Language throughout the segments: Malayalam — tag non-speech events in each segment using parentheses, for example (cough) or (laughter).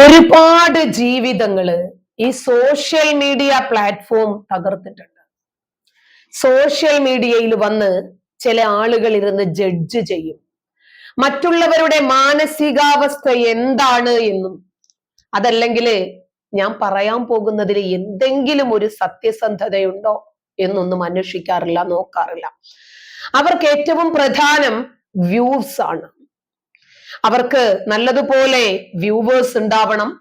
ഒരുപാട് ജീവിതങ്ങൾ ഈ സോഷ്യൽ മീഡിയ പ്ലാറ്റ്ഫോം തകർത്തിട്ടുണ്ട്. സോഷ്യൽ മീഡിയയിൽ വന്ന് ചില ആളുകൾ ഇരുന്ന് ജഡ്ജ് ചെയ്യും. മറ്റുള്ളവരുടെ മാനസികാവസ്ഥ എന്താണ് എന്നും. അതല്ലെങ്കിൽ ഞാൻ പറയാൻ പോകുന്നതിൽ എന്തെങ്കിലും ഒരു സത്യസന്ധതയുണ്ടോ എന്നൊന്നും അന്വേഷിക്കാറില്ല നോക്കാറില്ല. അവർക്ക് ഏറ്റവും പ്രധാനം വ്യൂസ് ആണ്. അവർക്ക് നല്ലതുപോലെ വ്യൂവേഴ്സ് ഉണ്ടാവണം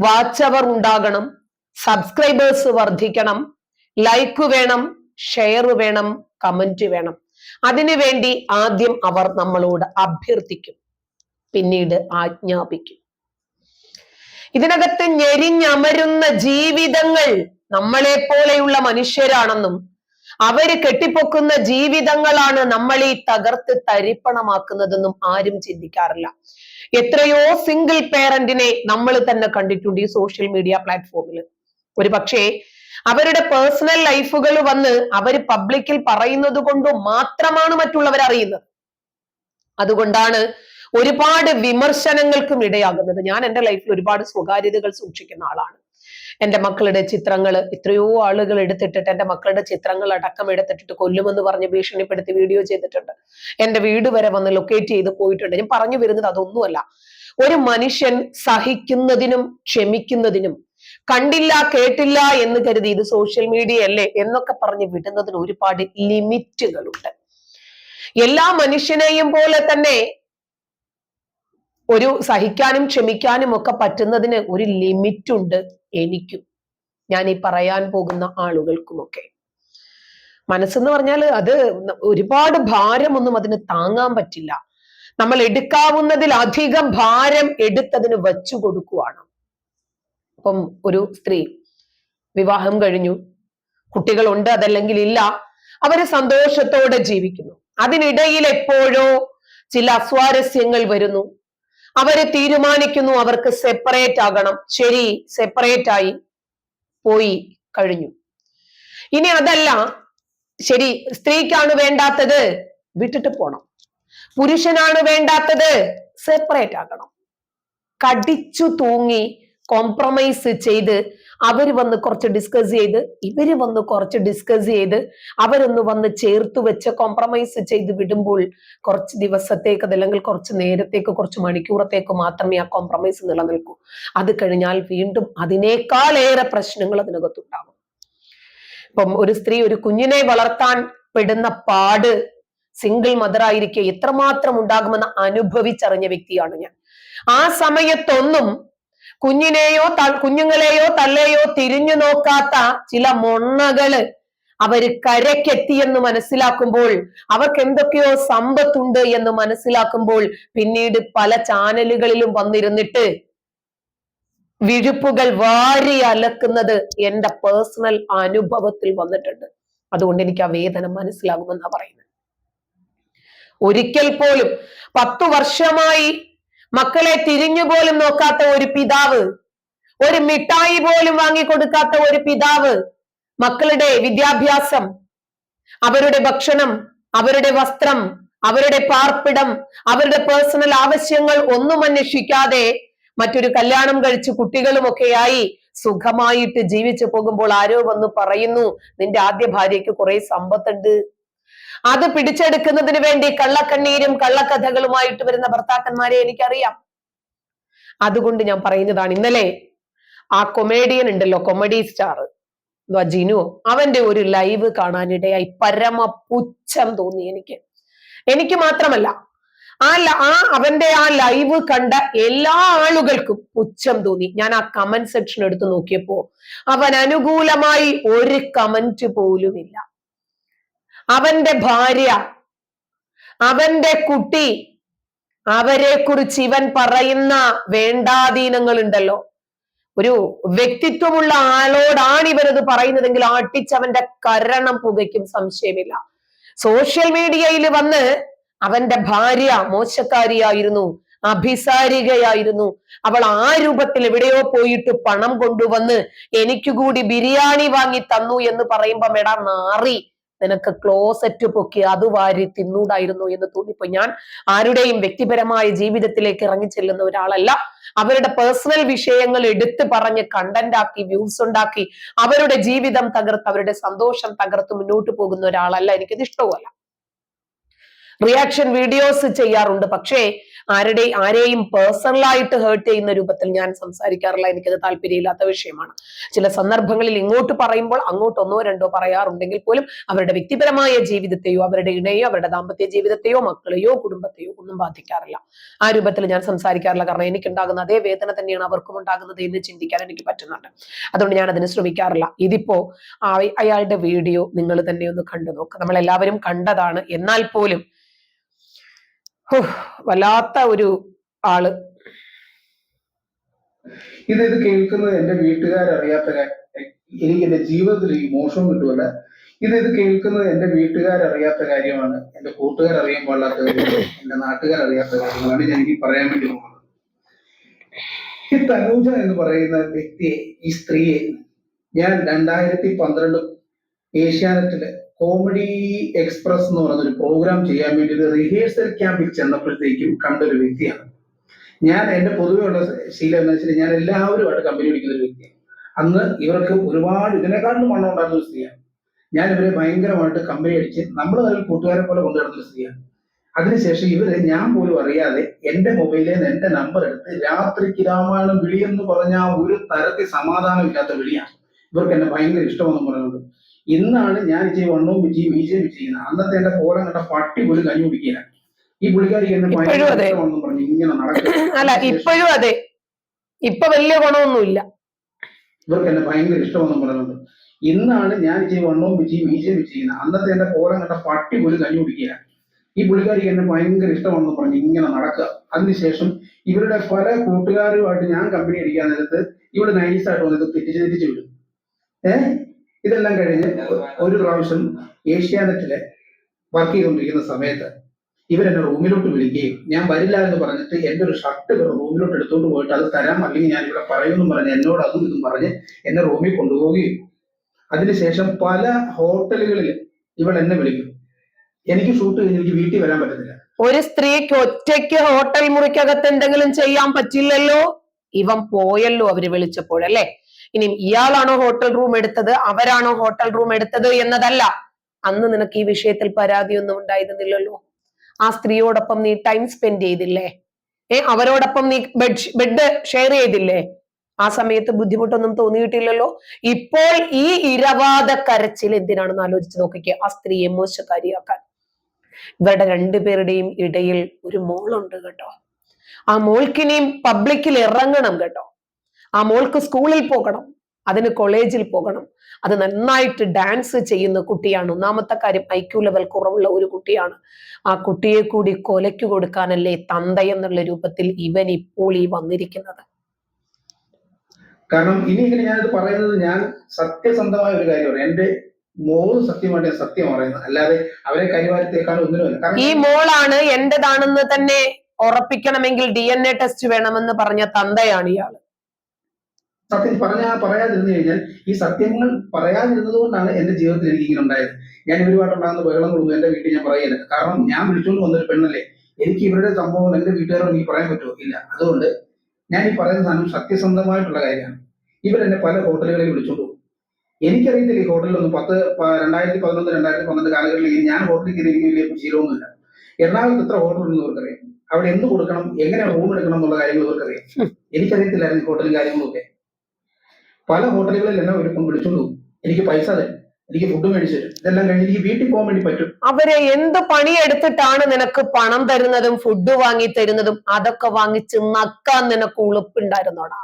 വാച്ച് അവർ ഉണ്ടാകണം സബ്സ്ക്രൈബേഴ്സ് വർദ്ധിക്കണം ലൈക്ക് വേണം ഷെയർ വേണം കമന്റ് വേണം. അതിനുവേണ്ടി ആദ്യം അവർ നമ്മളോട് അഭ്യർത്ഥിക്കും പിന്നീട് ആജ്ഞാപിക്കും. ഇതിനകത്ത് ഞെരിഞ്ഞമരുന്ന ജീവിതങ്ങൾ നമ്മളെ പോലെയുള്ള മനുഷ്യരാണെന്നും അവർ കെട്ടിപ്പൊക്കുന്ന ജീവിതങ്ങളാണ് നമ്മൾ ഈ തകർത്ത് തരിപ്പണമാക്കുന്നതെന്നും ആരും ചിന്തിക്കാറില്ല. എത്രയോ സിംഗിൾ പേരന്റിനെ നമ്മൾ തന്നെ കണ്ടിട്ടുണ്ട് ഈ സോഷ്യൽ മീഡിയ പ്ലാറ്റ്ഫോമിൽ ഒരു പക്ഷേ അവരുടെ പേഴ്സണൽ ലൈഫുകൾ വന്ന് അവർ പബ്ലിക്കിൽ പറയുന്നത് കൊണ്ട് മാത്രമാണ് മറ്റുള്ളവർ അറിയുന്നത് അതുകൊണ്ടാണ് ഒരുപാട് വിമർശനങ്ങൾക്കും ഇടയാകുന്നത്. ഞാൻ എന്റെ ലൈഫിൽ ഒരുപാട് സ്വകാര്യതകൾ സൂക്ഷിക്കുന്ന ആളാണ്. എന്റെ മക്കളുടെ ചിത്രങ്ങൾ എത്രയോ ആളുകൾ എടുത്തിട്ടിട്ട് എന്റെ മക്കളുടെ ചിത്രങ്ങൾ അടക്കം എടുത്തിട്ടിട്ട് കൊല്ലുമെന്ന് പറഞ്ഞ് ഭീഷണിപ്പെടുത്തി വീഡിയോ ചെയ്തിട്ടുണ്ട്. എന്റെ വീട് വരെ വന്ന് ലൊക്കേറ്റ് ചെയ്ത് പോയിട്ടുണ്ട്. ഞാൻ പറഞ്ഞു വരുന്നത് അതൊന്നുമല്ല. ഒരു മനുഷ്യൻ സഹിക്കുന്നതിനും ക്ഷമിക്കുന്നതിനും കണ്ടില്ല കേട്ടില്ല എന്ന് കരുതി ഇത് സോഷ്യൽ മീഡിയ അല്ലേ എന്നൊക്കെ പറഞ്ഞ് വിടുന്നതിന് ഒരുപാട് ലിമിറ്റുകളുണ്ട് എല്ലാ മനുഷ്യനെയും പോലെ തന്നെ ഒരു സഹിക്കാനും ക്ഷമിക്കാനും ഒക്കെ പറ്റുന്നതിന് ഒരു ലിമിറ്റ് ഉണ്ട്. എനിക്കും. ഞാൻ ഈ പറയാൻ പോകുന്ന ആളുകൾക്കുമൊക്കെ. മനസ്സെന്ന് പറഞ്ഞാൽ അത് ഒരുപാട് ഭാരമൊന്നും അതിന് താങ്ങാൻ പറ്റില്ല. നമ്മൾ എടുക്കാവുന്നതിലധികം ഭാരം എടുത്തതിന് വച്ചു കൊടുക്കുവാണ്. അപ്പം ഒരു സ്ത്രീ വിവാഹം കഴിഞ്ഞു. കുട്ടികളുണ്ട് അതല്ലെങ്കിൽ ഇല്ല. അവർ സന്തോഷത്തോടെ ജീവിക്കുന്നു. അതിനിടയിൽ എപ്പോഴോ ചില അസ്വാരസ്യങ്ങൾ വരുന്നു. അവർ തീരുമാനിക്കുന്നു അവർക്ക് സെപ്പറേറ്റ് ആകണം. ശരി സെപ്പറേറ്റ് ആയി പോയി കഴിഞ്ഞു. ഇനി അതല്ല ശരി സ്ത്രീക്കാണ് വേണ്ടാത്തത് വിട്ടിട്ട് പോണം. പുരുഷനാണ് വേണ്ടാത്തത് സെപ്പറേറ്റ് ആകണം. കടിച്ചു തൂങ്ങി കോംപ്രമൈസ് ചെയ്ത് അവർ വന്ന് കുറച്ച് ഡിസ്കസ് ചെയ്ത് ഇവർ വന്ന് കുറച്ച് ഡിസ്കസ് ചെയ്ത് അവരൊന്ന് വന്ന് ചേർത്ത് വെച്ച് കോംപ്രമൈസ് ചെയ്ത് വിടുമ്പോൾ കുറച്ച് ദിവസത്തേക്ക് അതല്ലെങ്കിൽ കുറച്ച് നേരത്തേക്ക് കുറച്ച് മണിക്കൂറത്തേക്ക് മാത്രമേ ആ കോംപ്രമൈസ് നിലനിൽക്കൂ. അത് കഴിഞ്ഞാൽ വീണ്ടും അതിനേക്കാളേറെ പ്രശ്നങ്ങൾ അതിനകത്തുണ്ടാകും. ഇപ്പം ഒരു സ്ത്രീ ഒരു കുഞ്ഞിനെ വളർത്താൻ പെടുന്ന പാട് സിംഗിൾ മദർ ആയിരിക്കെ എത്രമാത്രം ഉണ്ടാകുമെന്ന് അനുഭവിച്ചറിഞ്ഞ വ്യക്തിയാണ് ഞാൻ. ആ സമയത്തൊന്നും കുഞ്ഞിനെയോ കുഞ്ഞുങ്ങളെയോ തള്ളയെയോ തിരിഞ്ഞു നോക്കാത്ത ചില മൊണ്ണകൾ അവർ കരക്കെത്തിയെന്ന് മനസ്സിലാക്കുമ്പോൾ അവർക്ക് എന്തൊക്കെയോ സമ്പത്തുണ്ട് എന്ന് മനസ്സിലാക്കുമ്പോൾ പിന്നീട് പല ചാനലുകളിലും വന്നിരുന്നിട്ട് വിഴുപ്പുകൾ വാരി അലക്കുന്നത് എന്റെ പേഴ്സണൽ അനുഭവത്തിൽ വന്നിട്ടുണ്ട്. അതുകൊണ്ട് എനിക്ക് ആ വേദന മനസ്സിലാകുമെന്നാ പറയുന്നത്. ഒരിക്കൽ പോലും പത്തു വർഷമായി മക്കളെ തിരിഞ്ഞു പോലും നോക്കാത്ത ഒരു പിതാവ് ഒരു മിഠായി പോലും വാങ്ങിക്കൊടുക്കാത്ത ഒരു പിതാവ് മക്കളുടെ വിദ്യാഭ്യാസം അവരുടെ ഭക്ഷണം അവരുടെ വസ്ത്രം അവരുടെ പാർപ്പിടം അവരുടെ പേഴ്സണൽ ആവശ്യങ്ങൾ ഒന്നും അന്വേഷിക്കാതെ മറ്റൊരു കല്യാണം കഴിച്ച് കുട്ടികളുമൊക്കെയായി സുഖമായിട്ട് ജീവിച്ചു പോകുമ്പോൾ ആരോ വന്ന് പറയുന്നു നിന്റെ ആദ്യ ഭാര്യയ്ക്ക് കുറെ സമ്പത്തുണ്ട് അത് പിടിച്ചെടുക്കുന്നതിന് വേണ്ടി കള്ളക്കണ്ണീരും കള്ളക്കഥകളുമായിട്ട് വരുന്ന ഭർത്താക്കന്മാരെ എനിക്കറിയാം. അതുകൊണ്ട് ഞാൻ പറയുന്നതാണ് ഇന്നലെ ആ കൊമേഡിയൻ ഉണ്ടല്ലോ കൊമഡി സ്റ്റാർ ജിനു അവന്റെ ഒരു ലൈവ് കാണാനിടയായി പരമ പുച്ഛം തോന്നി എനിക്ക്. എനിക്ക് മാത്രമല്ല ആ ആ അവന്റെ ആ ലൈവ് കണ്ട എല്ലാ ആളുകൾക്കും പുച്ഛം തോന്നി. ഞാൻ ആ കമന്റ് സെക്ഷൻ എടുത്ത് നോക്കിയപ്പോ അവൻ അനുകൂലമായി ഒരു കമന്റ് പോലുമില്ല. അവന്റെ ഭാര്യ അവന്റെ കുട്ടി അവരെ കുറിച്ച് ഇവൻ പറയുന്ന വേണ്ടാധീനങ്ങൾ ഉണ്ടല്ലോ ഒരു വ്യക്തിത്വമുള്ള ആളോടാണ് ഇവരത് പറയുന്നതെങ്കിൽ ആട്ടിച്ചവന്റെ കരണം പുകയ്ക്കും സംശയമില്ല. സോഷ്യൽ മീഡിയയിൽ വന്ന് അവന്റെ ഭാര്യ മോശക്കാരിയായിരുന്നു അഭിസാരികയായിരുന്നു. അവൾ ആ രൂപത്തിൽ എവിടെയോ പോയിട്ട് പണം കൊണ്ടുവന്ന് എനിക്ക് കൂടി ബിരിയാണി വാങ്ങി തന്നു എന്ന് പറയുമ്പോ എടാ നാറി നിനക്ക് ക്ലോസറ്റ് പൊക്കി അത് വാരി തിന്നൂടായിരുന്നു എന്ന് തോന്നിപ്പോ ഞാൻ ആരുടെയും വ്യക്തിപരമായ ജീവിതത്തിലേക്ക് ഇറങ്ങി ചെല്ലുന്ന ഒരാളല്ല. അവരുടെ പേഴ്സണൽ വിഷയങ്ങൾ എടുത്ത് പറഞ്ഞ് കണ്ടന്റ് ആക്കി വ്യൂസ് ഉണ്ടാക്കി അവരുടെ ജീവിതം തകർത്ത് അവരുടെ സന്തോഷം തകർത്ത് മുന്നോട്ട് പോകുന്ന ഒരാളല്ല. എനിക്കത് ഇഷ്ടവുമല്ല. റിയാക്ഷൻ വീഡിയോസ് ചെയ്യാറുണ്ട്. പക്ഷേ ആരുടെ ആരെയും പേഴ്സണലായിട്ട് ഹേർട്ട് ചെയ്യുന്ന രൂപത്തിൽ ഞാൻ സംസാരിക്കാറില്ല. എനിക്കത് താല്പര്യമില്ലാത്ത വിഷയമാണ്. ചില സന്ദർഭങ്ങളിൽ ഇങ്ങോട്ട് പറയുമ്പോൾ അങ്ങോട്ട് ഒന്നോ രണ്ടോ പറയാറുണ്ടെങ്കിൽ പോലും അവരുടെ വ്യക്തിപരമായ ജീവിതത്തെയോ അവരുടെ ഇണയോ അവരുടെ ദാമ്പത്യ ജീവിതത്തെയോ മക്കളെയോ കുടുംബത്തെയോ ഒന്നും ബാധിക്കാറില്ല. ആ രൂപത്തിൽ ഞാൻ സംസാരിക്കാറില്ല. കാരണം എനിക്കുണ്ടാകുന്ന അതേ വേദന തന്നെയാണ് അവർക്കും ഉണ്ടാകുന്നത് എന്ന് ചിന്തിക്കാൻ എനിക്ക് പറ്റുന്നുണ്ട്. അതുകൊണ്ട് ഞാൻ അതിന് ശ്രമിക്കാറില്ല. ഇതിപ്പോ അയാളുടെ വീഡിയോ നിങ്ങൾ തന്നെ ഒന്ന് കണ്ടു നോക്കുക നമ്മൾ എല്ലാവരും കണ്ടതാണ്. എന്നാൽ പോലും വല്ലാത്ത ഒരു ആൾ. ഇത് ഇത് കേൾക്കുന്നത് എന്റെ വീട്ടുകാരറിയാത്ത എനിക്ക് എന്റെ ജീവിതത്തിൽ ഈ മോശം കിട്ടുമല്ല. ഇത് ഇത് കേൾക്കുന്നത് എന്റെ വീട്ടുകാരറിയാത്ത കാര്യമാണ്. എന്റെ കൂട്ടുകാർ അറിയാൻ പാടില്ലാത്ത കാര്യമാണ്. എന്റെ നാട്ടുകാർ അറിയാത്ത കാര്യങ്ങളാണ് ഞാൻ എനിക്ക് പറയാൻ വേണ്ടി പോകുന്നത്. ഈ തനൂജ എന്ന് പറയുന്ന വ്യക്തിയെ ഈ സ്ത്രീയെ ഞാൻ രണ്ടായിരത്തി പന്ത്രണ്ട് ഏഷ്യാനെറ്റിൽ കോമഡി എക്സ്പ്രസ് എന്ന് പറയുന്ന ഒരു പ്രോഗ്രാം ചെയ്യാൻ വേണ്ടി ഒരു റിഹേഴ്സൽ ക്യാമ്പിൽ ചെന്നപ്പോഴത്തേക്കും കണ്ട ഒരു വ്യക്തിയാണ്. ഞാൻ എന്റെ പൊതുവെയുള്ള ശീലം എന്ന് വെച്ചാൽ ഞാൻ എല്ലാവരുമായിട്ട് കമ്പനി പിടിക്കുന്ന ഒരു വ്യക്തിയാണ്. അന്ന് ഇവർക്ക് ഒരുപാട് ഇതിനെക്കാളും മണ്ണം ഉണ്ടായിരുന്ന ഒരു സ്ത്രീയാണ്. ഞാൻ ഇവരെ ഭയങ്കരമായിട്ട് കമ്പനി അടിച്ച് നമ്മൾ അതിൽ കൂട്ടുകാരെ പോലെ കൊണ്ടുവരുന്ന ഒരു സ്ത്രീയാണ്. അതിനുശേഷം ഇവർ ഞാൻ പോലും അറിയാതെ എന്റെ മൊബൈലിൽ നിന്ന് എന്റെ നമ്പർ എടുത്ത് രാത്രിക്ക് രാമായണം വിളിയെന്ന് പറഞ്ഞ ഒരു തരത്തിൽ സമാധാനമില്ലാത്ത വിളിയാണ്. ഇവർക്ക് എന്നെ ഭയങ്കര ഇഷ്ടമെന്ന് പറയുന്നത്. ഇന്നാണ് ഞാൻ ഇച്ചിരി വണ്ണവും വിജയും വിജയം ചെയ്യുന്നത് അന്നത്തെ എന്റെ കോലം കണ്ട പട്ടി പോലും കഞ്ഞി കുടിക്കില്ല. ഈ പുള്ളിക്കാരി എന്നെ ഭയങ്കര പറഞ്ഞു ഇങ്ങനെ നടക്കും (laughs) അല്ല ഇപ്പോഴും അതെ. ഇപ്പൊ വലിയ ഗുണമൊന്നുമില്ല. ഇവർക്ക് എന്നെ ഭയങ്കര ഇഷ്ടമെന്നും പറയുന്നുണ്ട്. ഇന്നാണ് ഞാൻ ഇച്ചിരി വണ്ണവും വിജയും വിജയം ചെയ്യുന്നത് അന്നത്തെ എന്റെ കോലം കണ്ട പട്ടി പോലും കഞ്ഞി കുടിക്കില്ല. ഈ പുള്ളിക്കാരിക്ക് എന്നെ ഭയങ്കര ഇഷ്ടമാണെന്ന് പറഞ്ഞു ഇങ്ങനെ നടക്കുക. അതിനുശേഷം ഇവരുടെ പല കൂട്ടുകാരുമായിട്ട് ഞാൻ കമ്പനി അടിക്കാൻ നേരത്ത് ഇവിടെ നൈസായിട്ട് വന്നിട്ട് തെറ്റിച്ച് തെറ്റിച്ച് വിടും. ഏഹ് ഇതെല്ലാം കഴിഞ്ഞ് ഒരു പ്രാവശ്യം ഏഷ്യാനെറ്റിലെ വർക്ക് ചെയ്തുകൊണ്ടിരിക്കുന്ന സമയത്ത് ഇവരെന്നെ റൂമിലോട്ട് വിളിക്കുകയും ഞാൻ വരില്ല എന്ന് പറഞ്ഞിട്ട് എന്റെ ഒരു ഷർട്ട് റൂമിലോട്ട് എടുത്തുകൊണ്ട് പോയിട്ട് അത് തരാം അല്ലെങ്കിൽ ഞാൻ ഇവിടെ പറയുമെന്നും പറഞ്ഞ് എന്നോട് അതും ഇതും പറഞ്ഞ് എന്നെ റൂമിൽ കൊണ്ടുപോവുകയും. അതിനുശേഷം പല ഹോട്ടലുകളിൽ ഇവൾ എന്നെ വിളിക്കും. എനിക്ക് ഷൂട്ട് കഴിഞ്ഞ് എനിക്ക് വീട്ടിൽ വരാൻ പറ്റത്തില്ല. ഒരു സ്ത്രീക്ക് ഒറ്റയ്ക്ക് ഹോട്ടൽ മുറിക്കകത്ത് എന്തെങ്കിലും ചെയ്യാൻ പറ്റില്ലല്ലോ? ഇവൻ പോയല്ലോ അവർ വിളിച്ചപ്പോൾ അല്ലെ? ഇനി ഇയാളാണോ ഹോട്ടൽ റൂം എടുത്തത്? അവരാണോ ഹോട്ടൽ റൂം എടുത്തത് എന്നതല്ല. അന്ന് നിനക്ക് ഈ വിഷയത്തിൽ പരാതിയൊന്നും ഉണ്ടായിരുന്നില്ലല്ലോ. ആ സ്ത്രീയോടൊപ്പം നീ ടൈം സ്പെൻഡ് ചെയ്തില്ലേ? ഏ അവരോടൊപ്പം നീ ബെഡ് ബെഡ് ഷെയർ ചെയ്തില്ലേ? ആ സമയത്ത് ബുദ്ധിമുട്ടൊന്നും തോന്നിയിട്ടില്ലല്ലോ. ഇപ്പോൾ ഈ ഇരവാദ കരച്ചിൽ എന്തിനാണെന്ന് ആലോചിച്ച് നോക്കിക്കേ. ആ സ്ത്രീയെ മോശക്കാരിയാക്കാൻ. ഇവരുടെ രണ്ടുപേരുടെയും ഇടയിൽ ഒരു മോളുണ്ട് കേട്ടോ. ആ മോൾക്കിനിയും പബ്ലിക്കിൽ ഇറങ്ങണം കേട്ടോ. ആ മോൾക്ക് സ്കൂളിൽ പോകണം അതിന് കോളേജിൽ പോകണം. അത് നന്നായിട്ട് ഡാൻസ് ചെയ്യുന്ന കുട്ടിയാണ്. ഒന്നാമത്തെ കാര്യം ഐക്യു ലെവൽ കുറവുള്ള ഒരു കുട്ടിയാണ്. ആ കുട്ടിയെ കൂടി കൊലയ്ക്ക് കൊടുക്കാനല്ലേ തന്ത എന്നുള്ള രൂപത്തിൽ ഇവൻ ഇപ്പോൾ ഈ വന്നിരിക്കുന്നത്. കാരണം ഇനി ഇങ്ങനെ ഞാനിത് പറയുന്നത് ഞാൻ സത്യസന്ധമായ ഒരു കാര്യമാണ്. എന്റെ മോൾ സത്യമായിട്ട് സത്യം പറയുന്നത്. അല്ലാതെ അവരെ ഒന്നിനുമല്ല. കാരണം ഈ മോളാണ് എന്റേതാണെന്ന് തന്നെ ഉറപ്പിക്കണമെങ്കിൽ ഡി എൻ എ ടെസ്റ്റ് വേണമെന്ന് പറഞ്ഞ തന്തയാണ് ഇയാൾ. സത്യം പറഞ്ഞാ പറയാതിരുന്നു കഴിഞ്ഞാൽ ഈ സത്യങ്ങൾ പറയാതിരുന്നത് കൊണ്ടാണ് എന്റെ ജീവിതത്തിൽ എനിക്ക് ഇങ്ങനെ ഉണ്ടായത്. ഞാൻ ഒരുപാടുണ്ടാകുന്ന ബഹളം കൊടുക്കും എന്റെ വീട്ടിൽ ഞാൻ പറയില്ല കാരണം ഞാൻ വിളിച്ചുകൊണ്ട് വന്നൊരു പെണ്ണല്ലേ. എനിക്ക് ഇവരുടെ സംഭവം എന്റെ വീട്ടുകാരോട് എനിക്ക് പറയാൻ പറ്റുമോ? ഇല്ല. അതുകൊണ്ട് ഞാൻ ഈ പറയുന്ന സാധനം സത്യസന്ധമായിട്ടുള്ള കാര്യമാണ്. ഇവരെന്നെ പല ഹോട്ടലുകളിൽ വിളിച്ചോണ്ടു എനിക്കറിയില്ല ഈ ഹോട്ടലിലൊന്നും പത്ത് രണ്ടായിരത്തി പതിനൊന്ന് രണ്ടായിരത്തി പന്ത്രണ്ട് കാലഘട്ടത്തിൽ ഞാൻ ഹോട്ടലിൽ കയറി വലിയ ശീലമൊന്നുമില്ല. എറണാകുളത്ത് എത്ര ഹോട്ടൽ ഉണ്ടെന്ന് ഇവർക്കറിയാം? അവിടെ എന്ത് കൊടുക്കണം എങ്ങനെ റൂം എടുക്കണം എന്നുള്ള കാര്യങ്ങൾ ഇവർക്കറിയാം. എനിക്കറിയത്തില്ലായിരുന്നു ഈ ഹോട്ടലും കാര്യങ്ങളൊക്കെ. പല ഹോട്ടലുകളിൽ എന്നെ ഒരു വിളിച്ചോണ്ട് പോകും. എനിക്ക് പൈസ തരും. എനിക്ക് ഫുഡ് മേടിച്ചു തരും. ഇതെല്ലാം കഴിഞ്ഞ് എനിക്ക് വീട്ടിൽ പോകാൻ വേണ്ടി പറ്റും. അവരെ എന്ത് പണിയെടുത്തിട്ടാണ് നിനക്ക് പണം തരുന്നതും ഫുഡ് വാങ്ങി തരുന്നതും അതൊക്കെ വാങ്ങിച്ച് നക്കാൻ നിനക്ക് ഉളുപ്പുണ്ടായിരുന്നോടാ?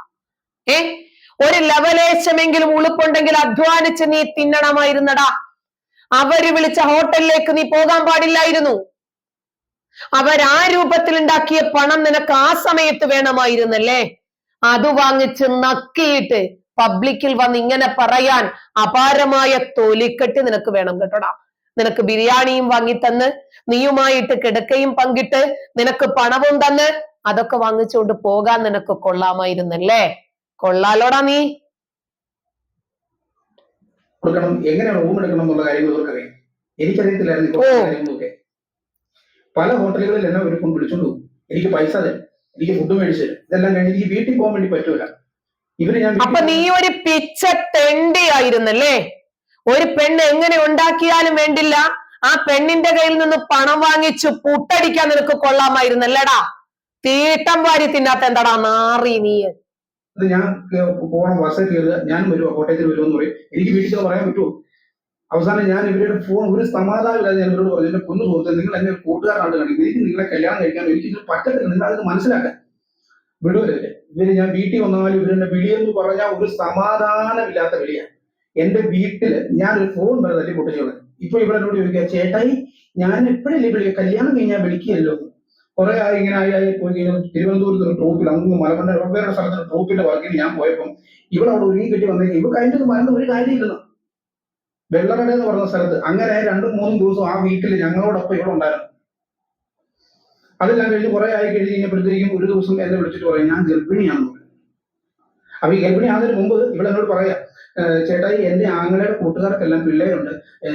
ഏ? ഒരു ലെവലേശമെങ്കിലും ഉളുപ്പുണ്ടെങ്കിൽ അധ്വാനിച്ച് നീ തിന്നണമായിരുന്നടാ. അവർ വിളിച്ച ഹോട്ടലിലേക്ക് നീ പോകാൻ പാടില്ലായിരുന്നു. അവരാ രൂപത്തിൽ ഉണ്ടാക്കിയ പണം നിനക്ക് ആ സമയത്ത് വേണമായിരുന്നല്ലേ? അത് വാങ്ങിച്ച് നക്കിയിട്ട് പബ്ലിക്കിൽ വന്ന് ഇങ്ങനെ പറയാൻ അപാരമായ തൊലിക്കെട്ട് നിനക്ക് വേണം കേട്ടോടാ. നിനക്ക് ബിരിയാണിയും വാങ്ങി തന്ന് നീയുമായിട്ട് കിടക്കയും പങ്കിട്ട് നിനക്ക് പണവും തന്ന് അതൊക്കെ വാങ്ങിച്ചുകൊണ്ട് പോകാൻ നിനക്ക് കൊള്ളാമായിരുന്നല്ലേ? കൊള്ളാലോടാ നീ. എങ്ങനെയാണ് എങ്ങനെ റൂം എടുക്കണം എന്നുള്ള കാര്യങ്ങൾ എനിക്കറിയത്തില്ലായിരുന്നു പല ഹോട്ടലുകളിൽ എന്നെ ഒരു ഫോൺ വിളിച്ചോണ്ട് പോകും. എനിക്ക് പൈസ തരും. എനിക്ക് ഫുഡ് മേടിച്ചു തരും. ഇതെല്ലാം കഴിഞ്ഞ് എനിക്ക് വീട്ടിൽ പോകാൻ വേണ്ടി പറ്റൂല. ഇവർ ഞാൻ അപ്പൊ നീ ഒരു പിച്ച തെണ്ടിയായിരുന്നല്ലേ? ഒരു പെണ്ണ് എങ്ങനെ ഉണ്ടാക്കിയാലും വേണ്ടില്ല. ആ പെണ്ണിന്റെ കയ്യിൽ നിന്ന് പണം വാങ്ങിച്ചു പുട്ടടിക്കാൻ നിനക്ക് കൊള്ളാമായിരുന്നല്ലടാ? തീട്ടം വാരി തിന്നാത്ത എന്താടാ നാറി നീ? ഞാൻ പോണം ബസ് കയറുക ഞാൻ വരും കോട്ടയത്തിൽ വരുമെന്ന് പറയും. എനിക്ക് വീട്ടിൽ പറയാൻ പറ്റുമോ? അവസാനം ഞാൻ ഇവരുടെ ഫോൺ ഒരു സമാധാനമില്ലാതെ ഞാൻ ഇവരോട് പറഞ്ഞു എന്റെ കൊന്നു സുഹൃത്തെ നിങ്ങൾ എന്നെ കൂട്ടുകാരാണ് കാണിക്കുന്നത് എനിക്ക് നിങ്ങളെ കല്യാണം കഴിക്കാൻ ഇത് പറ്റത്തില്ല നിങ്ങൾ അത് മനസ്സിലാക്കാൻ. വിടുവല്ലേ ഇവർ? ഞാൻ വീട്ടിൽ വന്നാലും ഇവരെന്നെ വിളിയെന്ന് പറഞ്ഞാൽ ഒരു സമാധാനമില്ലാത്ത വിളിയാണ് എന്റെ വീട്ടിൽ ഞാൻ ഒരു ഫോൺ വരെ തല്ലി പൊട്ടിച്ചോളെ ഇപ്പൊ എന്നോട് ചോദിക്കുക ചേട്ടായി ഞാൻ എപ്പോഴല്ലേ വിളിക്കുക കല്യാണം കഴിഞ്ഞാൽ വിളിക്കുകയല്ലോ. കുറെ ആയി ഇങ്ങനെ ആയി ആയി പോയി കഴിഞ്ഞാൽ തിരുവനന്തപുരത്ത് ഒരു ട്രോപ്പിൽ അങ്ങ് മലമണ്ട വേറെ സ്ഥലത്ത് ട്രോപ്പിന്റെ വർക്കിന് ഞാൻ പോയപ്പം ഇവളവിടെ ഒരുങ്ങി കെട്ടി വന്നേക്കും ഇവ കഴിഞ്ഞത് മരുന്ന് ഒരു കാര്യമില്ലെന്ന്. വെള്ളക്കട എന്ന് പറഞ്ഞ സ്ഥലത്ത് അങ്ങനെ രണ്ടും മൂന്നും ദിവസം ആ വീട്ടിൽ ഞങ്ങളോടൊപ്പം ഇവിടെ ഉണ്ടായിരുന്നു. അതെല്ലാം കഴിഞ്ഞ് കുറെ ആയി കഴിഞ്ഞ് കഴിഞ്ഞപ്പോഴത്തേക്കും ഒരു ദിവസം എന്നെ വിളിച്ചിട്ട് പറയും ഞാൻ ഗർഭിണിയാണെന്ന് അപ്പൊ ഈ ഗർഭിണിയാകുന്നതിന് മുമ്പ് ഇവിടെ എന്നോട് പറയാം "ഏഹ് ചേട്ടായി എന്റെ ആങ്ങളുടെ കൂട്ടുകാർക്കെല്ലാം പിള്ളേരുണ്ട്.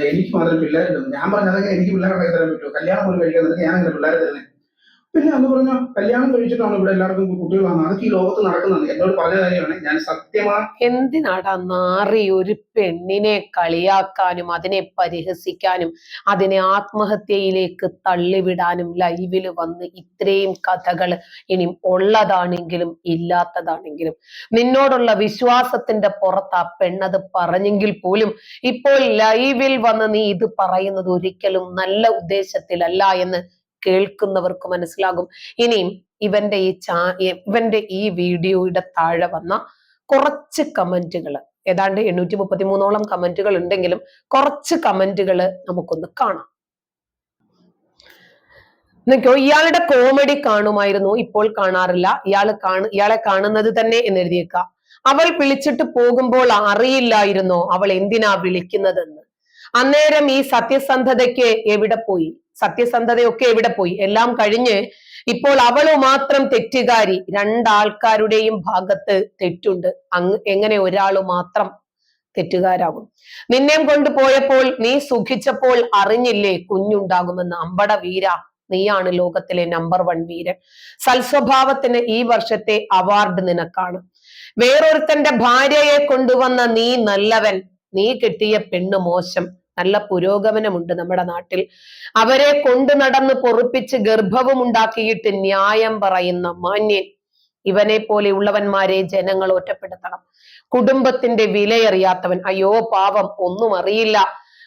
എനിക്ക് മാത്രം പിള്ളേരുണ്ട്. ഞാൻ പറഞ്ഞതൊക്കെ എനിക്ക് പിള്ളേരെ തരാൻ പറ്റുമോ? കല്യാണം പോലും കഴിക്കാൻ ഞാൻ അങ്ങനെ പിള്ളേരെ തരുന്നത് പിന്നെ അന്ന് പറഞ്ഞ കല്യാണം കഴിച്ചിട്ടാണ് ഇവിടെ എല്ലാവർക്കും കുട്ടികളാണ് അതൊക്കെ ഈ ലോകത്ത് നടക്കുന്നത്. എന്നോട് പറഞ്ഞ കാര്യമാണ് ഞാൻ സത്യമാ എന്തിനാടാ നാറി ഒരു പെണ്ണിനെ കളിയാക്കാനും അതിനെ പരിഹസിക്കാനും അതിനെ ആത്മഹത്യയിലേക്ക് തള്ളിവിടാനും ലൈവിൽ വന്ന് ഇത്രയും കഥകൾ ഇനി ഉള്ളതാണെങ്കിലും ഇല്ലാത്തതാണെങ്കിലും. നിന്നോടുള്ള വിശ്വാസത്തിന്റെ പുറത്ത് ആ പെണ്ണത് പറഞ്ഞെങ്കിൽ പോലും ഇപ്പോൾ ലൈവിൽ വന്ന് നീ ഇത് പറയുന്നത് ഒരിക്കലും നല്ല ഉദ്ദേശത്തിലല്ല എന്ന് കേൾക്കുന്നവർക്ക് മനസ്സിലാകും. ഇനിയും ഇവന്റെ ഈ ചാ ഇവന്റെ ഈ വീഡിയോയുടെ താഴെ വന്ന കുറച്ച് കമന്റുകൾ ഏതാണ്ട് എണ്ണൂറ്റി മുപ്പത്തി മൂന്നോളം കമന്റുകൾ ഉണ്ടെങ്കിലും കുറച്ച് കമന്റുകൾ നമുക്കൊന്ന് കാണാം. നിൽക്കോ ഇയാളുടെ കോമഡി കാണുമായിരുന്നു ഇപ്പോൾ കാണാറില്ല. ഇയാൾ കാണു ഇയാളെ കാണുന്നത് തന്നെ എന്ന് എഴുതിയേക്ക. അവൾ വിളിച്ചിട്ട് പോകുമ്പോൾ അറിയില്ലായിരുന്നോ അവൾ എന്തിനാ വിളിക്കുന്നതെന്ന്. അന്നേരം ഈ സത്യസന്ധതയ്ക്ക് എവിടെ പോയി? സത്യസന്ധതയൊക്കെ എവിടെ പോയി? എല്ലാം കഴിഞ്ഞ് ഇപ്പോൾ അവൾ മാത്രം തെറ്റുകാരി രണ്ടാൾക്കാരുടെയും ഭാഗത്ത് തെറ്റുണ്ട്. അങ്ങ് എങ്ങനെ ഒരാൾ മാത്രം തെറ്റുകാരാകും? നിന്നെയും കൊണ്ടുപോയപ്പോൾ നീ സുഖിച്ചപ്പോൾ അറിഞ്ഞില്ലേ കുഞ്ഞുണ്ടാകുമെന്ന്? അമ്പട വീര നീയാണ് ലോകത്തിലെ നമ്പർ വൺ വീരൻ. സൽസ്വഭാവത്തിന് ഈ വർഷത്തെ അവാർഡ് നിനക്കാണ്. വേറൊരുത്തന്റെ ഭാര്യയെ കൊണ്ടുവന്ന നീ നല്ലവൻ. നീ കെട്ടിയ പെണ്ണ് മോശം. നല്ല പുരോഗമനമുണ്ട് നമ്മുടെ നാട്ടിൽ. അവരെ കൊണ്ടു നടന്ന് പൊറുപ്പിച്ച് ഗർഭവും ഉണ്ടാക്കിയിട്ട് ന്യായം പറയുന്ന മാന്യൻ. ഇവനെ പോലെയുള്ളവന്മാരെ ജനങ്ങൾ ഒറ്റപ്പെടുത്തണം. കുടുംബത്തിന്റെ വിലയറിയാത്തവൻ അയ്യോ പാവം ഒന്നും അറിയില്ല.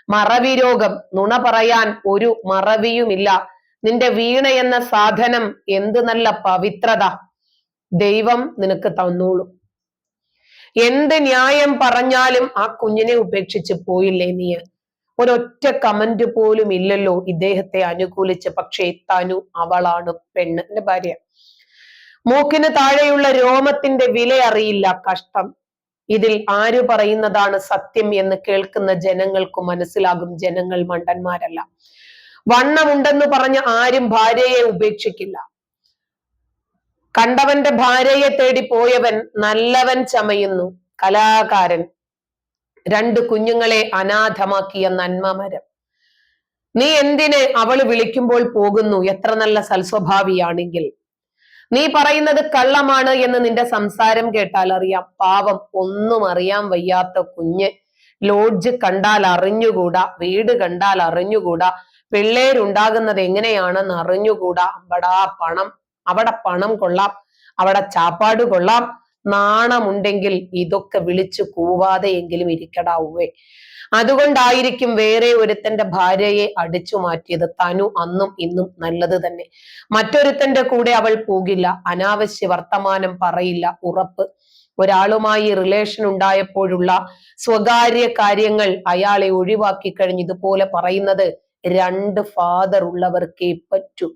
മറവി രോഗം നുണ പറയാൻ ഒരു മറവിയുമില്ല. നിന്റെ വീണ എന്ന സാധനം എന്ത് നല്ല പവിത്രത. ദൈവം നിനക്ക് തന്നോളൂ. എന്ത് ന്യായം പറഞ്ഞാലും ആ കുഞ്ഞിനെ ഉപേക്ഷിച്ച് പോയില്ലേ നീ ഒരൊറ്റ കമന്റ് പോലും ഇല്ലല്ലോ ഇദ്ദേഹത്തെ അനുകൂലിച്ച്. പക്ഷേ തനു അവളാണ് പെണ്ണ്. എന്റെ ഭാര്യ. മൂക്കിന് താഴെയുള്ള രോമത്തിന്റെ വില അറിയില്ല കഷ്ടം. ഇതിൽ ആര് പറയുന്നതാണ് സത്യം എന്ന് കേൾക്കുന്ന ജനങ്ങൾക്ക് മനസ്സിലാകും. ജനങ്ങൾ മണ്ടന്മാരല്ല. വണ്ണമുണ്ടെന്ന് പറഞ്ഞ് ആരും ഭാര്യയെ ഉപേക്ഷിക്കില്ല. കണ്ടവന്റെ ഭാര്യയെ തേടി പോയവൻ നല്ലവൻ ചമയുന്നു. കലാകാരൻ. രണ്ട് കുഞ്ഞുങ്ങളെ അനാഥമാക്കിയ നന്മമരം നീ എന്തിന് അവൾ വിളിക്കുമ്പോൾ പോകുന്നു? എത്ര നല്ല സൽസ്വഭാവിയാണെങ്കിൽ. നീ പറയുന്നത് കള്ളമാണ് എന്ന് നിന്റെ സംസാരം കേട്ടാൽ അറിയാം. പാവം ഒന്നും അറിയാൻ വയ്യാത്ത കുഞ്ഞ്. ലോഡ്ജ് കണ്ടാൽ അറിഞ്ഞുകൂടാ. വീട് കണ്ടാൽ അറിഞ്ഞുകൂടാ. പിള്ളേരുണ്ടാകുന്നത് എങ്ങനെയാണെന്ന് അറിഞ്ഞുകൂടാ. അമ്പടാ പണം. അവിടെ പണം കൊള്ളാം. അവിടെ ചാപ്പാട് കൊള്ളാം. നാണമുണ്ടെങ്കിൽ ഇതൊക്കെ വിളിച്ചു കൂവാതെ എങ്കിലും ഇരിക്കടാവുവേ. അതുകൊണ്ടായിരിക്കും വേറെ ഒരുത്തന്റെ ഭാര്യയെ അടിച്ചു മാറ്റിയത് തനു അന്നും ഇന്നും നല്ലത് തന്നെ. മറ്റൊരുത്തന്റെ കൂടെ അവൾ പോകില്ല. അനാവശ്യ വർത്തമാനം പറയില്ല. ഉറപ്പ്. ഒരാളുമായി റിലേഷൻ ഉണ്ടായപ്പോഴുള്ള സ്വകാര്യ കാര്യങ്ങൾ അയാളെ ഒഴിവാക്കി കഴിഞ്ഞ് ഇതുപോലെ പറയുന്നത് രണ്ട് ഫാദർ ഉള്ളവർക്കേ പറ്റൂ.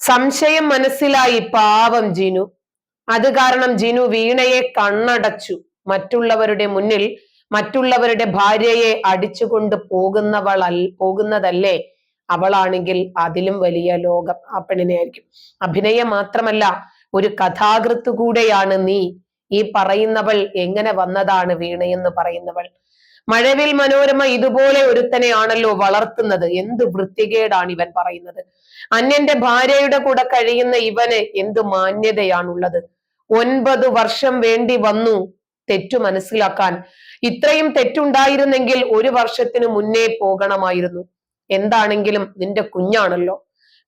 സംശയം മനസ്സിലായി പാവം ജിനു. അത് കാരണം ജിനു വീണയെ കണ്ണടച്ചു. മറ്റുള്ളവരുടെ മുന്നിൽ മറ്റുള്ളവരുടെ ഭാര്യയെ അടിച്ചുകൊണ്ട് പോകുന്നവൾ പോകുന്നതല്ലേ? അവളാണെങ്കിൽ അതിലും വലിയ ലോകം ആ പെണ്ണിനെ ആയിരിക്കും അഭിനയം മാത്രമല്ല ഒരു കഥാകൃത്ത് കൂടെയാണ് നീ. ഈ പറയുന്നവൾ എങ്ങനെ വന്നതാണ് വീണയെന്ന് പറയുന്നവൾ. മഴവിൽ മനോരമ ഇതുപോലെ ഒരുത്തനെയാണല്ലോ വളർത്തുന്നത്. എന്ത് വൃത്തികേടാണ് ഇവൻ പറയുന്നത്. അന്യന്റെ ഭാര്യയുടെ കൂടെ കഴിയുന്ന ഇവന് എന്ത് മാന്യതയാണുള്ളത്? ഒൻപത് വർഷം വേണ്ടി വന്നു തെറ്റു മനസ്സിലാക്കാൻ. ഇത്രയും തെറ്റുണ്ടായിരുന്നെങ്കിൽ ഒരു വർഷത്തിന് മുന്നേ പോകണമായിരുന്നു. എന്താണെങ്കിലും നിന്റെ കുഞ്ഞാണല്ലോ.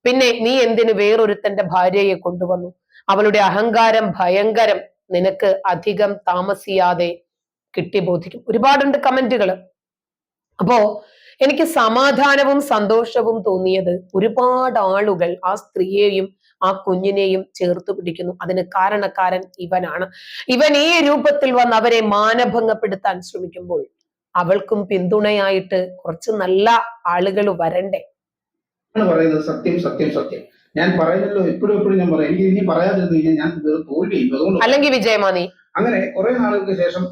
പിന്നെ നീ എന്തിന് വേറൊരുത്തന്റെ ഭാര്യയെ കൊണ്ടുവന്നു? അവളുടെ അഹങ്കാരം ഭയങ്കരം. നിനക്ക് അധികം താമസിയാതെ കിട്ടി ബോധിക്കും. ഒരുപാടുണ്ട് കമന്റുകൾ അപ്പോ എനിക്ക് സമാധാനവും സന്തോഷവും തോന്നിയത് ഒരുപാട് ആളുകൾ ആ സ്ത്രീയെയും ആ കുഞ്ഞിനെയും ചേർത്ത് പിടിക്കുന്നു. അതിന് കാരണക്കാരൻ ഇവനാണ്. ഇവൻ ഈ രൂപത്തിൽ വന്ന് അവരെ മാനഭംഗപ്പെടുത്താൻ ശ്രമിക്കുമ്പോൾ അവൾക്കും പിന്തുണയായിട്ട് കുറച്ച് നല്ല ആളുകൾ വരണ്ടേ? പറയുന്നത് സത്യം സത്യം സത്യം. ഞാൻ പറയുന്നല്ലോ എപ്പോഴും എപ്പോഴും ഞാൻ പറയാം. എനിക്ക് ഇനി പറയാതിരുന്നു കഴിഞ്ഞാൽ ഞാൻ തോൽവി അതുകൊണ്ട് അല്ലെങ്കിൽ വിജയമാനി അങ്ങനെ കുറെ നാളുകൾക്ക് ശേഷം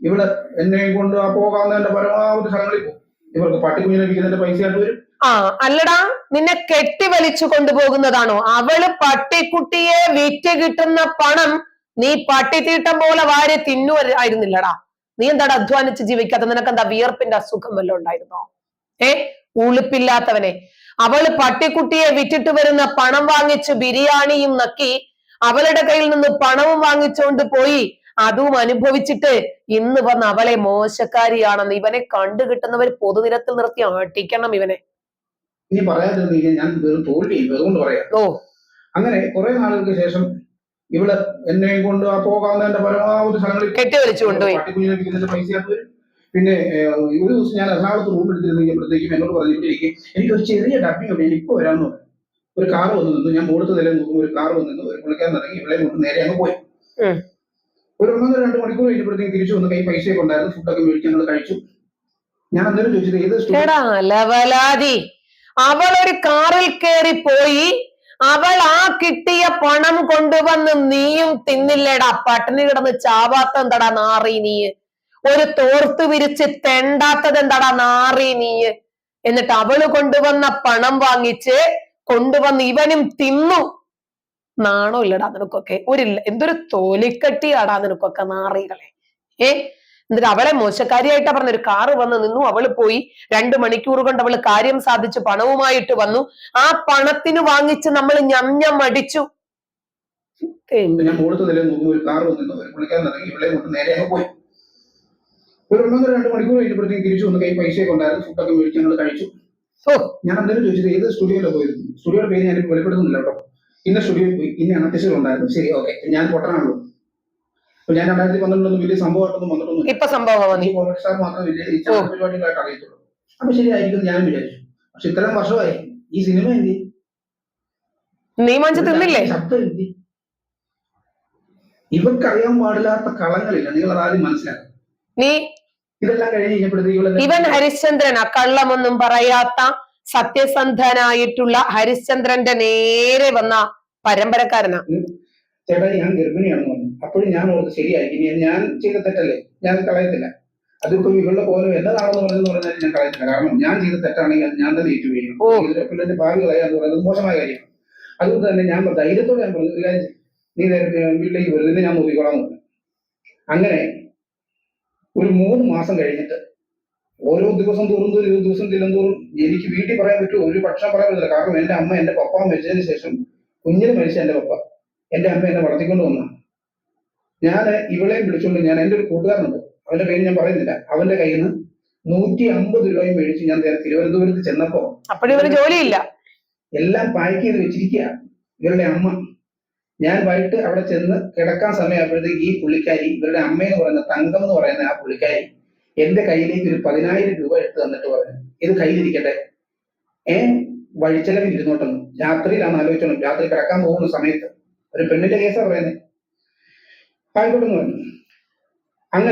ഇവിടെ എന്നെ കൊണ്ട് ആ പോകാവുന്നതിന്റെ പരമാവധി സ്ഥലങ്ങളിൽ പോകും. ഇവർക്ക് പട്ടിക്കുഞ്ഞിനെ ലഭിക്കുന്നതിന്റെ പൈസയായിട്ട് വരും? ആ അല്ലടാ നിന്നെ കെട്ടി വലിച്ചു കൊണ്ടുപോകുന്നതാണോ? അവൾ പട്ടിക്കുട്ടിയെ വിറ്റ് കിട്ടുന്ന പണം നീ പട്ടിത്തീട്ടം പോലെ വാരി തിന്നുമായിരുന്നില്ലടാ നീ എന്താടാ അധ്വാനിച്ച് ജീവിക്കാത്ത? നിനക്ക് എന്താ വിയർപ്പിന്റെ അസുഖം വല്ലതും ഉണ്ടായിരുന്നോ? ഏ ഉളുപ്പില്ലാത്തവനെ. അവൾ പട്ടിക്കുട്ടിയെ വിറ്റിട്ട് വരുന്ന പണം വാങ്ങിച്ച് ബിരിയാണിയും നക്കി അവളുടെ കയ്യിൽ നിന്ന് പണവും വാങ്ങിച്ചുകൊണ്ട് പോയി അതും അനുഭവിച്ചിട്ട് ഇന്ന് വന്ന് അവളെ മോശക്കാരിയാണെന്ന് ഇവനെ കണ്ടു കിട്ടുന്നവർ പൊതുനിരത്തിൽ നിർത്തി ആട്ടിക്കണം ഇവനെ. ഇനി പറയാതിരുന്നു കഴിഞ്ഞാൽ ഞാൻ വെറും തോൽവി അതുകൊണ്ട് പറയാം. ഓ. അങ്ങനെ കുറെ നാളുകൾക്ക് ശേഷം ഇവിടെ എന്നെ കൊണ്ട് ആ പോകാവുന്നതിന്റെ പരമാവധി സ്ഥലങ്ങളിൽ കെട്ടി വലിച്ചു കൊണ്ടുപോയി. ലഭിക്കുന്നതിന്റെ പിന്നെ ഒരു ദിവസം ഞാൻ എറണാകുളത്ത് റൂം എടുത്തിരുന്ന് കഴിഞ്ഞപ്പോഴത്തേക്കും എന്നോട് പറഞ്ഞിട്ടിരിക്കും എനിക്ക് ഒരു എനിക്കൊരു ചെറിയ ഡബിങ് ഉണ്ട് ഞാൻ ഇപ്പോൾ വരാമെന്ന് പറഞ്ഞു. ഒരു കാർ വന്നു നിന്നു. ഞാൻ മുകളിലത്തെ നില നോക്കുമ്പോൾ ഒരു കാർ വന്നു നിന്നു. ഒരു പുള്ളിക്കാരൻ ഇറങ്ങി ഇവിടെ കൊണ്ട് നേരെ അങ്ങ് പോയി. ഒരു ഒന്നോ രണ്ട് മണിക്കൂർ കഴിഞ്ഞപ്പോഴത്തേക്കും തിരിച്ചു വന്ന് കൈ പൈസയൊക്കെ ഉണ്ടായിരുന്നു ഫുഡൊക്കെ മേടിക്കാൻ കഴിച്ചു. ഞാൻ അന്നേരം ചോദിച്ചത് ഏത് അവൾ ഒരു കാറിൽ കയറി പോയി അവൾ ആ കിട്ടിയ പണം കൊണ്ടുവന്ന് നീയും തിന്നില്ലേടാ പട്ടിണി കിടന്ന് ചാവാത്ത എന്താടാ നാറി നീ? ഒരു തോർത്ത് വിരിച്ച് തെണ്ടാത്തത് എന്താടാ നാറി നീ? എന്നിട്ട് അവൾ കൊണ്ടുവന്ന പണം വാങ്ങിച്ച് കൊണ്ടുവന്ന് ഇവനും തിന്നു. നാണോ ഇല്ലടാ നിനക്കൊക്കെ. ഒരു എന്തൊരു തോലിക്കട്ടിയാടാ നിനക്കൊക്കെ നാറികളെ. ഏ? എന്നിട്ട് അവളെ മോശക്കാരിയായിട്ടാ പറഞ്ഞ ഒരു കാറ് വന്ന് നിന്നു അവൾ പോയി. രണ്ടു മണിക്കൂർ കൊണ്ട് അവൾ കാര്യം സാധിച്ചു പണവുമായിട്ട് വന്നു. ആ പണത്തിന് വാങ്ങിച്ച് നമ്മൾ ഞഞ്ഞം അടിച്ചു. ഒരു രണ്ട് മണിക്കൂർ കഴിഞ്ഞപ്പോഴത്തേക്കും തിരിച്ചു വന്ന്. കൈ പൈസയൊക്കെ ഉണ്ടായിരുന്നു ഫുഡൊക്കെ മേടിച്ച് ഞങ്ങൾ കഴിച്ചു. ഞാൻ അന്നേരം ചോദിച്ചത് ഏത് സ്റ്റുഡിയോയിലാണ് പോയിരുന്നു സ്റ്റുഡിയോയുടെ പേര് ഞാൻ വെളിപ്പെടുത്തുന്നില്ല കേട്ടോ. ഇന്ന സ്റ്റുഡിയോയിൽ പോയി ഇന്ന അണത്തിച്ചുകൾ ഉണ്ടായിരുന്നു. ശരി ഓക്കെ ഞാൻ പൊട്ടനാണല്ലോ. അപ്പൊ ഞാൻ രണ്ടായിരത്തി പന്ത്രണ്ടിലൊന്നും വലിയ സംഭവമായിട്ടൊന്നും വന്നിട്ടൊന്നും ഇപ്പൊ സംഭവം സ്റ്റാർ മാത്രം വലിയ ഈ ചാനൽ പരിപാടികളായിട്ട് അറിയത്തുള്ളൂ. അപ്പൊ ശരിയായിരിക്കും ഞാൻ വിചാരിച്ചു. പക്ഷെ ഇത്രയും വർഷമായി. ഈ സിനിമ എന്തി? നീ മഞ്ച് തിന്നില്ലേ ശബ്ദം എന്തി? ഇവർക്കറിയാൻ പാടില്ലാത്ത കളങ്ങളില്ല. നിങ്ങൾ അതാദ്യം മനസ്സിലാക്കും നീ ഇതെല്ലാം കഴിഞ്ഞ് കഴിഞ്ഞപ്പോഴത്തേക്ക് ഇവൻ ഹരിശ്ചന്ദ്രൻ ഹരിശ്ചന്ദ്രനാ. കള്ളമൊന്നും പറയാത്ത സത്യസന്ധനായിട്ടുള്ള ഹരിശ്ചന്ദ്രന്റെ നേരെ വന്ന പരമ്പരക്കാരനാ. ചേട്ടാ ഞാൻ ഗർഭിണിയാണെന്ന് പറഞ്ഞു. അപ്പോഴും ഞാൻ ഓർത്ത് ശരിയായി. ഇനി ഞാൻ ചെയ്ത തെറ്റല്ലേ? ഞാൻ കളയത്തില്ല. അതിപ്പോ ഇവളുടെ പോലെ എന്നതാണെന്ന് പറഞ്ഞെന്ന് പറഞ്ഞാൽ ഞാൻ കളയത്തില്ല. കാരണം ഞാൻ ചെയ്ത തെറ്റാണെങ്കിൽ ഞാൻ തന്നെ ഏറ്റുപോയി പിള്ളേന്റെ ഭാവി കളയാന്ന് പറയുന്നത് മോശമായ കാര്യമാണ്. അതുകൊണ്ട് തന്നെ ഞാൻ ധൈര്യത്തോടെ ഞാൻ പറഞ്ഞു ഇല്ല നീ വീട്ടിലേക്ക് വരുന്നതിന് ഞാൻ നോക്കിക്കോളാം അങ്ങനെ ഒരു മൂന്ന് മാസം കഴിഞ്ഞിട്ട് ഓരോ ദിവസം തോറും തോറും ഒരു ദിവസം ചെല്ലുന്തോറും എനിക്ക് വീട്ടിൽ പറയാൻ പറ്റുമോ? ഒരു പക്ഷം പറയാൻ പറ്റില്ല കാരണം എന്റെ അമ്മ എന്റെ പപ്പ മരിച്ചതിന് ശേഷം കുഞ്ഞിന് മരിച്ച എന്റെ പപ്പ. എന്റെ അമ്മ എന്നെ വളർത്തിക്കൊണ്ട് വന്ന. ഞാൻ ഇവളെയും വിളിച്ചുകൊണ്ട് ഞാൻ എന്റെ ഒരു കൂട്ടുകാരനുണ്ട്. അവന്റെ പേര് ഞാൻ പറയുന്നില്ല. അവന്റെ കയ്യിൽ നിന്ന് നൂറ്റി അമ്പത് രൂപയും മേടിച്ച് ഞാൻ തിരുവനന്തപുരത്ത് ചെന്നപ്പോ ജോലിയില്ല. എല്ലാം പാക്ക് ചെയ്ത് വെച്ചിരിക്കുക ഇവരുടെ അമ്മ. ഞാൻ വൈകിട്ട് അവിടെ ചെന്ന് കിടക്കാൻ സമയമായപ്പോഴത്തേക്ക് ഈ പുള്ളിക്കാരി ഇവരുടെ അമ്മയെന്ന് പറയുന്ന തങ്കം എന്ന് പറയുന്ന ആ പുള്ളിക്കാരി എന്റെ കയ്യിലേക്ക് ഒരു പതിനായിരം രൂപ എടുത്ത് തന്നിട്ട് പറഞ്ഞു ഇത് കയ്യിലിരിക്കട്ടെ. ഏ? വഴിച്ചെലവിൽ ഇരുന്നോട്ടെന്ന്. രാത്രിയിലാണ് ആലോചിച്ചോളും രാത്രി കിടക്കാൻ പോകുന്ന സമയത്ത് ഒരു പെണ്ണിന്റെ കേസാ പറയുന്നത് ആയിക്കോട്ടെ എന്ന് പറഞ്ഞു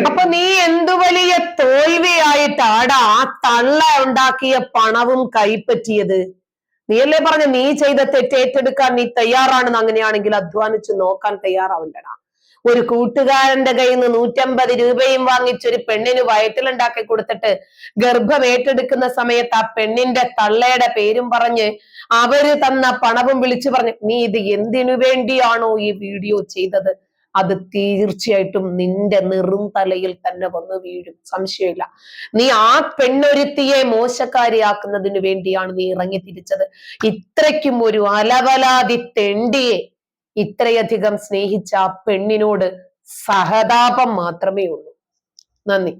അപ്പൊ നീ എന്തു വലിയ തോൽവിയായിട്ടാടാ ആ തള്ള ഉണ്ടാക്കിയ പണവും കൈപ്പറ്റിയത്? നീയല്ലേ പറഞ്ഞ നീ ചെയ്ത തെറ്റേറ്റെടുക്കാൻ നീ തയ്യാറാണെന്ന് അങ്ങനെയാണെങ്കിൽ അധ്വാനിച്ച് നോക്കാൻ തയ്യാറാവണ്ടടാ. ഒരു കൂട്ടുകാരന്റെ കയ്യിൽ നിന്ന് നൂറ്റമ്പത് രൂപയും വാങ്ങിച്ച് ഒരു പെണ്ണിന് വയറ്റിലുണ്ടാക്കി കൊടുത്തിട്ട് ഗർഭം ഏറ്റെടുക്കുന്ന സമയത്ത് ആ പെണ്ണിന്റെ തള്ളയുടെ പേരും പറഞ്ഞ് അവർ തന്ന പണവും വിളിച്ചു പറഞ്ഞു നീ ഇത് എന്തിനു വേണ്ടിയാണോ ഈ വീഡിയോ ചെയ്തത്? അത് തീർച്ചയായിട്ടും നിന്റെ നിറും തലയിൽ തന്നെ വന്ന് വീഴും. സംശയമില്ല. നീ ആ പെണ്ണൊരുത്തിയെ മോശക്കാരിയാക്കുന്നതിന് വേണ്ടിയാണ് നീ ഇറങ്ങി തിരിച്ചത് ഇത്രയ്ക്കും ഒരു അലവലാതി തെണ്ടിയെ ഇത്രയധികം സ്നേഹിച്ച ആ പെണ്ണിനോട് സഹതാപം മാത്രമേ ഉള്ളൂ നന്ദി.